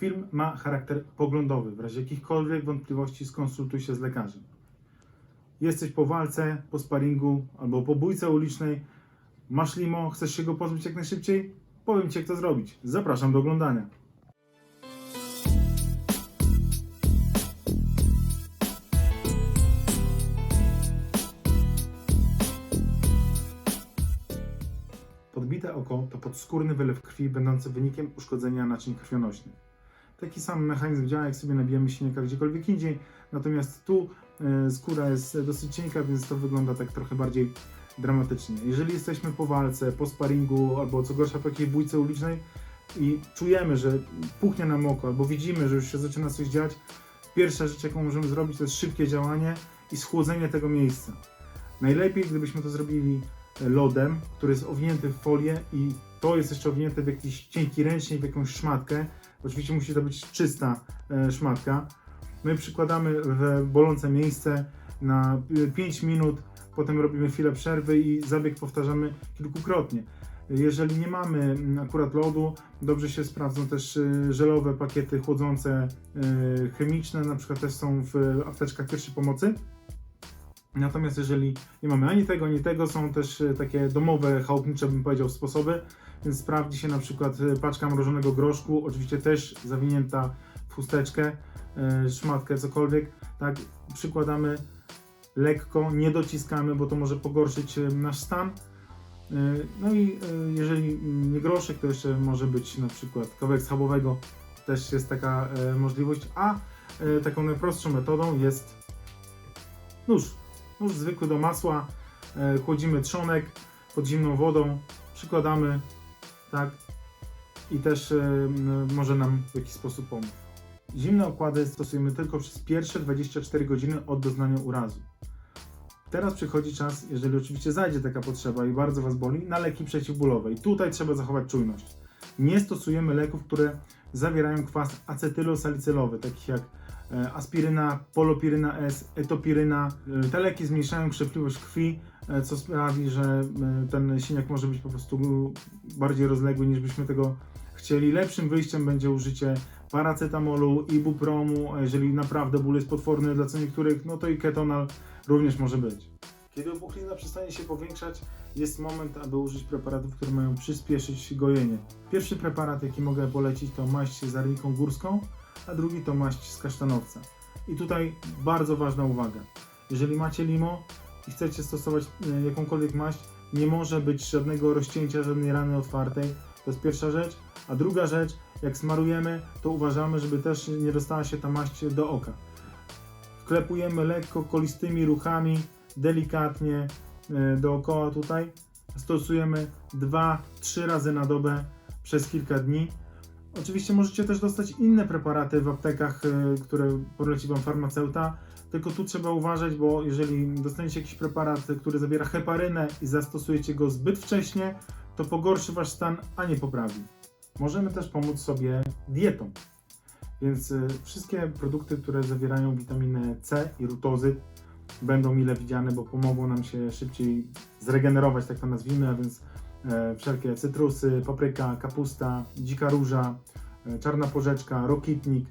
Film ma charakter poglądowy. W razie jakichkolwiek wątpliwości skonsultuj się z lekarzem. Jesteś po walce, po sparingu albo po bójce ulicznej, masz limo, chcesz się go pozbyć jak najszybciej? Powiem Ci jak to zrobić. Zapraszam do oglądania. Podbite oko to podskórny wylew krwi będący wynikiem uszkodzenia naczyń krwionośnych. Taki sam mechanizm działa, jak sobie nabijemy silnika gdziekolwiek indziej, natomiast tu e, skóra jest dosyć cienka, więc to wygląda tak trochę bardziej dramatycznie. Jeżeli jesteśmy po walce, po sparingu, albo co gorsza po jakiejś bójce ulicznej i czujemy, że puchnie nam oko, albo widzimy, że już się zaczyna coś dziać, pierwsza rzecz, jaką możemy zrobić, to jest szybkie działanie i schłodzenie tego miejsca. Najlepiej, gdybyśmy to zrobili lodem, który jest owinięty w folię i to jest jeszcze owinięte w jakiś cienki ręcznik, w jakąś szmatkę. Oczywiście musi to być czysta e, szmatka. My przykładamy w bolące miejsce na 5 minut, potem robimy chwilę przerwy i zabieg powtarzamy kilkukrotnie. Jeżeli nie mamy mm, akurat lodu, dobrze się sprawdzą też e, żelowe pakiety chłodzące e, chemiczne, na przykład też są w apteczkach pierwszej pomocy. Natomiast jeżeli nie mamy ani tego, ani tego, są też e, takie domowe, chałupnicze, bym powiedział, sposoby, więc sprawdzi się na przykład e, paczka mrożonego groszku, oczywiście też zawinięta w chusteczkę, e, szmatkę, cokolwiek, tak, przykładamy lekko, nie dociskamy, bo to może pogorszyć nasz stan. No i jeżeli nie groszek, to jeszcze może być na przykład kawałek schabowego, też jest taka możliwość, a taką najprostszą metodą jest nóż. Nóż zwykły do masła, e, chłodzimy trzonek pod zimną wodą, przykładamy, tak, i też e, może nam w jakiś sposób pomóc. Zimne okłady stosujemy tylko przez pierwsze 24 godziny od doznania urazu. Teraz przychodzi czas, jeżeli oczywiście zajdzie taka potrzeba i bardzo Was boli, na leki przeciwbólowe. I tutaj trzeba zachować czujność. Nie stosujemy leków, które zawierają kwas acetylosalicylowy, takich jak e, aspiryna, polopiryna S, etopiryna. E, Te leki zmniejszają krzepliwość krwi, e, co sprawi, że ten siniak może być po prostu bardziej rozległy niż byśmy tego chcieli. Lepszym wyjściem będzie użycie paracetamolu, ibupromu, jeżeli naprawdę ból jest potworny dla co niektórych, no to i ketonal również może być. Kiedy opuchlizna przestanie się powiększać, jest moment, aby użyć preparatów, które mają przyspieszyć gojenie. Pierwszy preparat, jaki mogę polecić, to maść z arniką górską, a drugi to maść z kasztanowca. I tutaj bardzo ważna uwaga. Jeżeli macie limo i chcecie stosować e, jakąkolwiek maść, nie może być żadnego rozcięcia, żadnej rany otwartej. To jest pierwsza rzecz. A druga rzecz, jak smarujemy, to uważamy, żeby też nie dostała się ta maść do oka. Wklepujemy lekko, kolistymi ruchami, delikatnie e, dookoła tutaj. Stosujemy 2-3 razy na dobę przez kilka dni. Oczywiście możecie też dostać inne preparaty w aptekach, e, które poleci Wam farmaceuta. Tylko tu trzeba uważać, bo jeżeli dostaniecie jakiś preparat, który zawiera heparynę i zastosujecie go zbyt wcześnie, to pogorszy Wasz stan, a nie poprawi. Możemy też pomóc sobie dietą. Więc y, wszystkie produkty, które zawierają witaminę C i rutozy będą mile widziane, bo pomogą nam się szybciej zregenerować, tak to nazwijmy, a więc e, wszelkie cytrusy, papryka, kapusta, dzika róża, e, czarna porzeczka, rokitnik.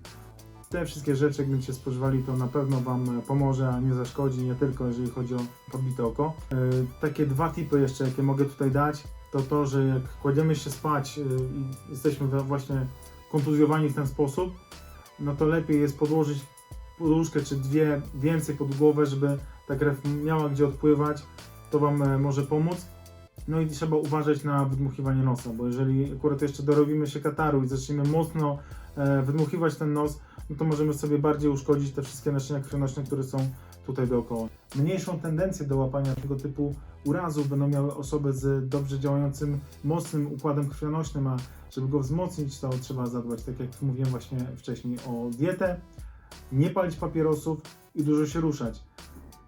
Te wszystkie rzeczy, jak będziecie spożywali, to na pewno Wam pomoże, a nie zaszkodzi, nie tylko jeżeli chodzi o podbite oko. E, takie dwa tipy jeszcze, jakie mogę tutaj dać, to to, że jak kładziemy się spać i jesteśmy właśnie kontuzjowani w ten sposób, no to lepiej jest podłożyć poduszkę czy dwie więcej pod głowę, żeby ta krew miała gdzie odpływać, to Wam e, może pomóc. No i trzeba uważać na wydmuchiwanie nosa, bo jeżeli akurat jeszcze dorobimy się kataru i zaczniemy mocno e, wydmuchiwać ten nos, no to możemy sobie bardziej uszkodzić te wszystkie naczynia krwionośne, które są tutaj dookoła. Mniejszą tendencję do łapania tego typu urazów będą miały osoby z dobrze działającym, mocnym układem krwionośnym, a żeby go wzmocnić, to trzeba zadbać, tak jak mówiłem właśnie wcześniej, o dietę, nie palić papierosów i dużo się ruszać.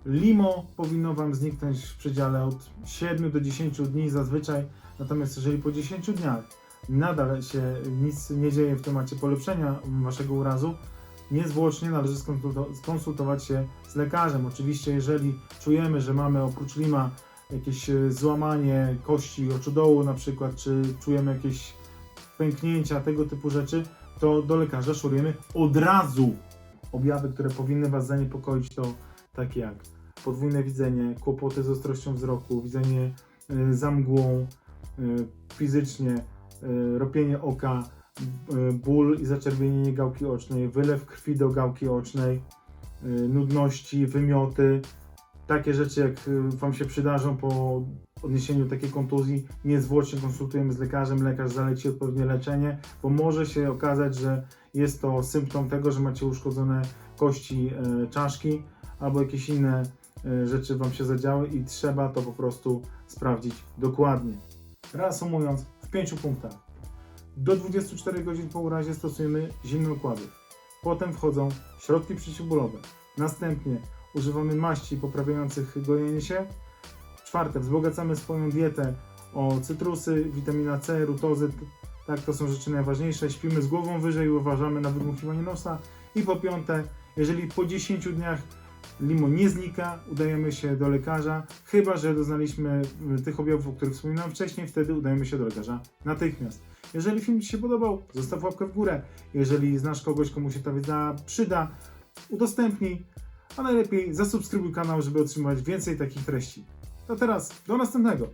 Limo powinno Wam zniknąć w przedziale od 7 do 10 dni zazwyczaj, natomiast jeżeli po 10 dniach nadal się nic nie dzieje w temacie polepszenia Waszego urazu, niezwłocznie należy skonsulto- skonsultować się z lekarzem. Oczywiście, jeżeli czujemy, że mamy oprócz lima jakieś e, złamanie kości oczodołu na przykład, czy czujemy jakieś pęknięcia, tego typu rzeczy, to do lekarza szorujemy od razu. Objawy, które powinny Was zaniepokoić, to takie jak podwójne widzenie, kłopoty z ostrością wzroku, widzenie y, za mgłą, y, fizycznie, y, ropienie oka, ból i zaczerwienienie gałki ocznej, wylew krwi do gałki ocznej, nudności, wymioty. Takie rzeczy, jak Wam się przydarzą po odniesieniu takiej kontuzji, niezwłocznie konsultujemy z lekarzem, lekarz zaleci odpowiednie leczenie, bo może się okazać, że jest to symptom tego, że macie uszkodzone kości e, czaszki albo jakieś inne e, rzeczy Wam się zadziały i trzeba to po prostu sprawdzić dokładnie. Reasumując, w pięciu punktach. Do 24 godzin po urazie stosujemy zimne układy. Potem wchodzą środki przeciwbólowe. Następnie używamy maści poprawiających gojenie się. Czwarte, wzbogacamy swoją dietę o cytrusy, witamina C, rutozy. Tak, to są rzeczy najważniejsze. Śpimy z głową wyżej uważamy na wydmuchiwanie nosa. I po piąte, jeżeli po 10 dniach limo nie znika, udajemy się do lekarza, chyba że doznaliśmy y, tych objawów, o których wspominałem wcześniej, wtedy udajemy się do lekarza natychmiast. Jeżeli film Ci się podobał, zostaw łapkę w górę. Jeżeli znasz kogoś, komu się ta wiedza przyda, udostępnij, a najlepiej zasubskrybuj kanał, żeby otrzymać więcej takich treści. To teraz do następnego.